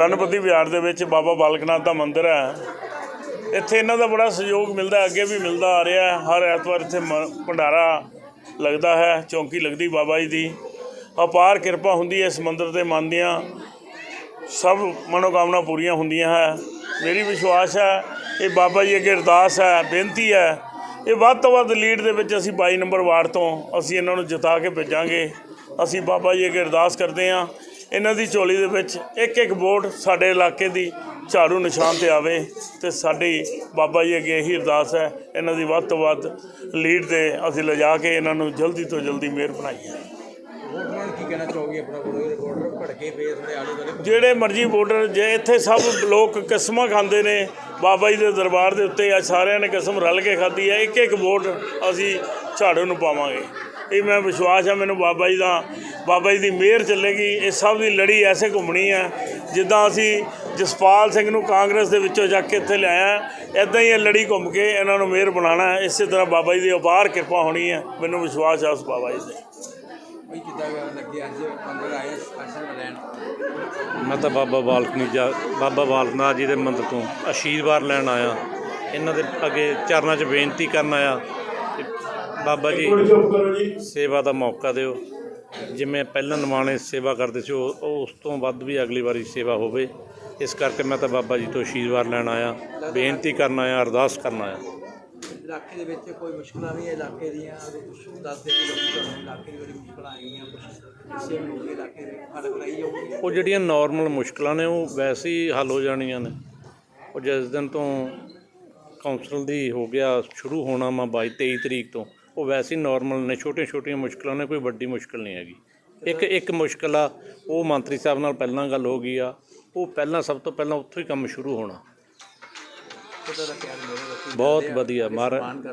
ਗਣਪਤੀ ਵਿਹਾਰ ਦੇ ਵਿੱਚ ਬਾਬਾ ਬਾਲਕਨਾਥ ਦਾ ਮੰਦਿਰ ਹੈ। ਇੱਥੇ ਇਹਨਾਂ ਦਾ ਬੜਾ ਸਹਿਯੋਗ ਮਿਲਦਾ ਅੱਗੇ ਵੀ ਮਿਲਦਾ ਆ ਰਿਹਾ ਹਰ ਐਤਵਾਰ ਇੱਥੇ ਮ- ਭੰਡਾਰਾ ਲੱਗਦਾ ਹੈ, ਚੌਂਕੀ ਲੱਗਦੀ ਬਾਬਾ ਜੀ ਦੀ। ਅਪਾਰ ਕਿਰਪਾ ਹੁੰਦੀ ਹੈ ਇਸ ਮੰਦਿਰ ਤੇ ਮੰਨਦਿਆਂ ਸਭ ਮਨੋਕਾਮਨਾ ਪੂਰੀਆਂ ਹੁੰਦੀਆਂ ਹੈ। ਮੇਰੀ ਵਿਸ਼ਵਾਸ ਹੈ, ਇਹ ਬਾਬਾ ਜੀ ਅੱਗੇ ਅਰਦਾਸ ਹੈ, ਬੇਨਤੀ ਹੈ। ਇਹ ਵੱਧ ਤੋਂ ਵੱਧ ਲੀਡ ਦੇ ਵਿੱਚ ਅਸੀਂ 22 ਨੰਬਰ ਵਾਰਡ ਤੋਂ ਅਸੀਂ ਇਹਨਾਂ ਨੂੰ ਜਿਤਾ ਕੇ ਭੇਜਾਂਗੇ। ਅਸੀਂ ਬਾਬਾ ਜੀ ਅੱਗੇ ਅਰਦਾਸ ਕਰਦੇ ਹਾਂ। ਇਹਨਾਂ ਦੀ ਝੋਲੀ ਦੇ ਵਿੱਚ ਇੱਕ ਇੱਕ ਵੋਟ ਸਾਡੇ ਇਲਾਕੇ ਦੀ ਝਾੜੂ ਨਿਸ਼ਾਨ ਤੇ ਆਵੇ ਤੇ ਸਾਡੀ ਬਾਬਾ ਜੀ ਅੱਗੇ ਇਹੀ ਅਰਦਾਸ ਹੈ ਇਹਨਾਂ ਦੀ ਵੱਧ ਤੋਂ ਵੱਧ ਲੀਡ ਤੇ ਅਸੀਂ ਲਿਜਾ ਕੇ ਇਹਨਾਂ ਨੂੰ ਜਲਦੀ ਤੋਂ ਜਲਦੀ ਮੇਅਰ ਬਣਾਈਏ। ਕੀ ਕਹਿਣਾ ਚਾਹੋਗੇ ਆਪਣਾ ਵੋਟਰ ਵੋਟਰ ਭੜਕੇ ਪਏ ਥੋੜੇ ਆਲੇ ਦੁਆਲੇ? ਜਿਹੜੇ ਮਰਜ਼ੀ ਵੋਟਰ ਜੇ ਇੱਥੇ ਸਭ ਲੋਕ ਕਿਸਮਾਂ ਖਾਂਦੇ ਨੇ ਬਾਬਾ ਜੀ ਦੇ ਦਰਬਾਰ ਦੇ ਉੱਤੇ ਅੱਜ ਸਾਰਿਆਂ ਨੇ ਕਿਸਮ ਰਲ ਕੇ ਖਾਧੀ ਹੈ ਇੱਕ ਇੱਕ ਵੋਟ ਅਸੀਂ ਝਾੜੂ ਨੂੰ ਪਾਵਾਂਗੇ। ਇਹ ਮੈਂ ਵਿਸ਼ਵਾਸ ਹੈ ਮੈਨੂੰ ਬਾਬਾ ਜੀ ਦਾ ਬਾਬਾ ਜੀ ਦੀ ਮਿਹਰ ਚੱਲੇਗੀ ਇਹ ਸਭ ਦੀ ਲੜੀ ਐਸੇ ਘੁੰਮਣੀ ਹੈ ਜਿੱਦਾਂ ਅਸੀਂ ਜਸਪਾਲ ਸਿੰਘ ਨੂੰ ਕਾਂਗਰਸ ਦੇ ਵਿੱਚੋਂ ਜਾ ਕੇ ਇੱਥੇ ਲਿਆਇਆ ਇਦਾਂ ਹੀ ਇਹ ਲੜੀ ਘੁੰਮ ਕੇ ਇਹਨਾਂ ਨੂੰ ਮਿਹਰ ਬਣਾਉਣਾ ਇਸੇ ਤਰ੍ਹਾਂ ਬਾਬਾ ਜੀ ਦੀ ਅਪਾਰ ਕਿਰਪਾ ਹੋਣੀ ਹੈ ਮੈਨੂੰ ਵਿਸ਼ਵਾਸ ਹੈ ਉਸ ਬਾਬਾ ਜੀ ਤੇ। ਬਈ ਕਿੱਦਾਂ ਲੱਗੇ ਅੱਜ ਮੰਦਰ ਆਏ ਆਸ਼ੀਰਵਾਦ ਲੈਣ ਮੈਂ ਤਾਂ ਬਾਬਾ ਬਾਲਕਨੀ ਜਾ ਬਾਬਾ ਬਾਲਕਨਾਥ ਜੀ ਦੇ ਮੰਦਰ ਤੋਂ ਆਸ਼ੀਰਵਾਦ ਲੈਣ ਆਇਆ। ਇਹਨਾਂ ਦੇ ਅੱਗੇ ਚਰਨਾਂ 'ਚ ਬੇਨਤੀ ਕਰਨ ਆਇਆ ਬਾਬਾ ਜੀ। ਸੇਵਾ ਦਾ ਮੌਕਾ ਦਿਓ। ਜਿਵੇਂ ਪਹਿਲਾਂ ਨਿਮਾਣੇ ਸੇਵਾ ਕਰਦੇ ਸੀ ਉਹ ਉਹ ਉਸ ਤੋਂ ਵੱਧ ਵੀ ਅਗਲੀ ਵਾਰੀ ਸੇਵਾ ਹੋਵੇ। ਇਸ ਕਰਕੇ ਮੈਂ ਤਾਂ ਬਾਬਾ ਜੀ ਤੋਂ ਆਸ਼ੀਰਵਾਦ ਲੈਣ ਆਇਆ। ਬੇਨਤੀ ਕਰਨ ਆਇਆ ਅਰਦਾਸ ਕਰਨ ਆਇਆ। ਇਲਾਕੇ ਦੇ ਵਿੱਚ ਕੋਈ ਮੁਸ਼ਕਲਾਂ ਵੀ ਹੈ ਇਲਾਕੇ ਦੀਆਂ ਕੁਝ ਦੱਸਦੇ ਕਿ ਲੋਕੀ ਤੁਹਾਨੂੰ ਇਲਾਕੇ ਦੀ ਬੜੀ ਮੁਸ਼ਕਲਾਂ ਆਈਆਂ ਕੁਝ ਕਿਸੇ ਨੂੰ ਲੋਕ ਇਲਾਕੇ ਦੇ ਹੱਲ ਕਰਾਈ ਜਾਊਗੀ ਉਹ ਜਿਹੜੀਆਂ ਨਾਰਮਲ ਮੁਸ਼ਕਲਾਂ ਨੇ ਉਹ ਵੈਸੇ ਹੀ ਹੱਲ ਹੋ ਜਾਣੀਆਂ ਨੇ। ਉਹ ਜਿਸ ਦਿਨ ਤੋਂ ਕਾਉਂਸਲ ਦੀ ਹੋ ਗਿਆ ਸ਼ੁਰੂ ਹੋਣਾ ਵਾ 22 23 ਤਰੀਕ ਤੋਂ। ਉਹ ਵੈਸੇ ਹੀ ਨਾਰਮਲ ਨੇ ਛੋਟੀਆਂ ਛੋਟੀਆਂ ਮੁਸ਼ਕਲਾਂ ਨੇ, ਕੋਈ ਵੱਡੀ ਮੁਸ਼ਕਲ ਨਹੀਂ ਹੈਗੀ। ਇੱਕ ਇੱਕ ਮੁਸ਼ਕਲ ਆ, ਉਹ ਮੰਤਰੀ ਸਾਹਿਬ ਨਾਲ ਪਹਿਲਾਂ ਗੱਲ ਹੋ ਗਈ ਆ, ਉਹ ਪਹਿਲਾਂ ਸਭ ਤੋਂ ਪਹਿਲਾਂ ਉੱਥੋਂ ਹੀ ਕੰਮ ਸ਼ੁਰੂ ਹੋਣਾ। ਬਹੁਤ ਵਧੀਆ, ਮਹਾਰਾਜ।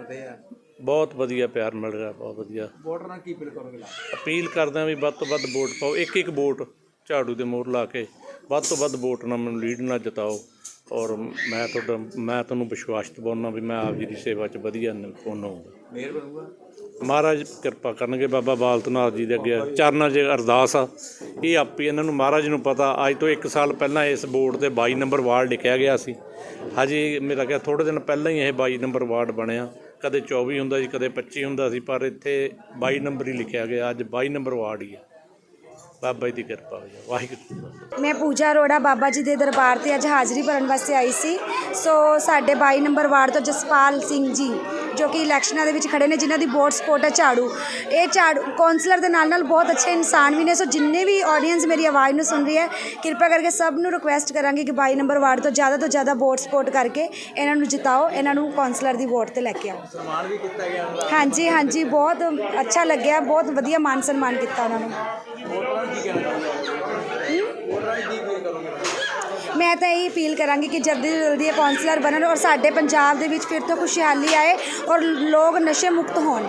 ਬਹੁਤ ਵਧੀਆ ਪਿਆਰ ਮਿਲ ਰਿਹਾ, ਬਹੁਤ ਵਧੀਆ। ਵੋਟਰਾਂ ਨਾਲ ਕੀ ਅਪੀਲ ਕਰੋਗੇ ਅਪੀਲ ਕਰਦੇ ਹਾਂ ਵੀ ਵੱਧ ਤੋਂ ਵੱਧ ਵੋਟ ਪਾਓ ਇੱਕ ਇੱਕ ਵੋਟ ਝਾੜੂ ਦੇ ਮੋਹਰ ਲਾ ਕੇ, ਵੱਧ ਤੋਂ ਵੱਧ ਵੋਟ ਨਾਲ ਮੈਨੂੰ ਲੀਡ ਨਾਲ ਜਿਤਾਓ। ਔਰ ਮੈਂ ਤੁਹਾਡਾ ਮੈਂ ਤੁਹਾਨੂੰ ਵਿਸ਼ਵਾਸ ਦਿਵਾਉਣਾ ਵੀ ਮੈਂ ਆਪ ਜੀ ਦੀ ਸੇਵਾ 'ਚ ਵਧੀਆ ਨਿਪੁੰਨ ਹੋਊਂਗਾ। ਬਣੂਗਾ। ਮਹਾਰਾਜ ਕਿਰਪਾ ਕਰਨਗੇ ਬਾਬਾ ਬਾਲਤਨਾਥ ਜੀ ਦੇ ਅੱਗੇ। ਚਰਨਾਂ 'ਚ ਅਰਦਾਸ ਆ। ਇਹ ਆਪੇ ਇਹਨਾਂ ਨੂੰ ਮਹਾਰਾਜ ਨੂੰ ਪਤਾ। ਅੱਜ ਤੋਂ 1 ਸਾਲ ਪਹਿਲਾਂ ਇਸ ਬੋਰਡ ਤੇ 22 ਨੰਬਰ ਵਾਰਡ ਲਿਖਿਆ ਗਿਆ ਸੀ। ਹਜੇ ਮੇਰਾ ਕਿਹਾ ਥੋੜੇ ਦਿਨ ਪਹਿਲਾਂ ਹੀ ਇਹ 22 ਨੰਬਰ ਵਾਰਡ ਬਣਿਆ। ਕਦੇ 24 ਹੁੰਦਾ ਸੀ ਕਦੇ 25 ਹੁੰਦਾ ਸੀ ਪਰ ਇੱਥੇ 22 ਨੰਬਰ ਹੀ ਲਿਖਿਆ ਗਿਆ। ਅੱਜ 22 ਨੰਬਰ ਵਾਰਡ ਹੀ ਹੈ ਬਾਬਾ ਜੀ ਦੀ ਕਿਰਪਾ ਹੋ ਜਾ ਵਾਹਿਗੁਰੂ ਮੈਂ ਪੂਜਾ ਅਰੋੜਾ ਬਾਬਾ ਜੀ ਦੇ ਦਰਬਾਰ ਤੇ ਅੱਜ ਹਾਜ਼ਰੀ ਭਰਨ ਵਾਸਤੇ ਆਈ ਸੀ। ਸੋ ਸਾਡੇ 22 ਨੰਬਰ ਵਾਰਡ ਤੋਂ ਜਸਪਾਲ ਸਿੰਘ ਜੀ ਜੋ ਕਿ ਇਲੈਕਸ਼ਨਾਂ ਦੇ ਵਿੱਚ ਖੜੇ ਨੇ ਜਿਨ੍ਹਾਂ ਦੀ ਵੋਟ ਸਪੋਰਟ ਹੈ ਝਾੜੂ। ਇਹ ਝਾੜੂ ਕੌਂਸਲਰ ਦੇ ਨਾਲ ਨਾਲ ਬਹੁਤ ਅੱਛੇ ਇਨਸਾਨ ਵੀ ਨੇ। ਸੋ ਜਿੰਨੇ ਵੀ ਆਡੀਅנס ਮੇਰੀ ਆਵਾਜ਼ ਨੂੰ ਸੁਣ ਰਹੀ ਹੈ ਕਿਰਪਾ ਕਰਕੇ ਸਭ ਨੂੰ ਰਿਕੁਐਸਟ ਕਰਾਂਗੇ ਕਿ 22 ਨੰਬਰ ਵਾਰਡ ਤੋਂ ਜ਼ਿਆਦਾ ਤੋਂ ਜ਼ਿਆਦਾ ਵੋਟ ਸਪੋਰਟ ਕਰਕੇ ਇਹਨਾਂ ਨੂੰ ਜਿਤਾਓ ਇਹਨਾਂ ਨੂੰ ਕੌਂਸਲਰ ਦੀ ਵੋਟ ਤੇ ਲੈ ਕੇ ਆਓ। ਸਨਮਾਨ ਵੀ ਕੀਤਾ ਗਿਆ। ਹਾਂਜੀ ਹਾਂਜੀ ਬਹੁਤ ਅੱਛਾ ਲੱਗਿਆ ਬਹੁਤ ਵਧੀਆ ਮਾਨ ਸਨਮਾਨ ਕੀਤਾ ਉਹਨਾਂ ਨੂੰ। ਵੋਟਰਾਂ ਨੂੰ ਕੀ ਕਹਿਣਾ ਚਾਹੋਗੇ ਵੋਟਰਾਂ ਨੂੰ ਕੀ ਅਪੀਲ ਕਰੋਗੇ? ਮੈਂ ਤਾਂ ਇਹ ਅਪੀਲ ਕਰਾਂਗੀ ਕਿ ਜਲਦੀ ਤੋਂ ਜਲਦੀ ਇਹ ਕੌਂਸਲਰ ਬਣਨ ਔਰ ਸਾਡੇ ਪੰਜਾਬ ਦੇ ਵਿੱਚ ਫਿਰ ਤੋਂ ਖੁਸ਼ਹਾਲੀ ਆਏ ਔਰ ਲੋਕ ਨਸ਼ੇ ਮੁਕਤ ਹੋਣ।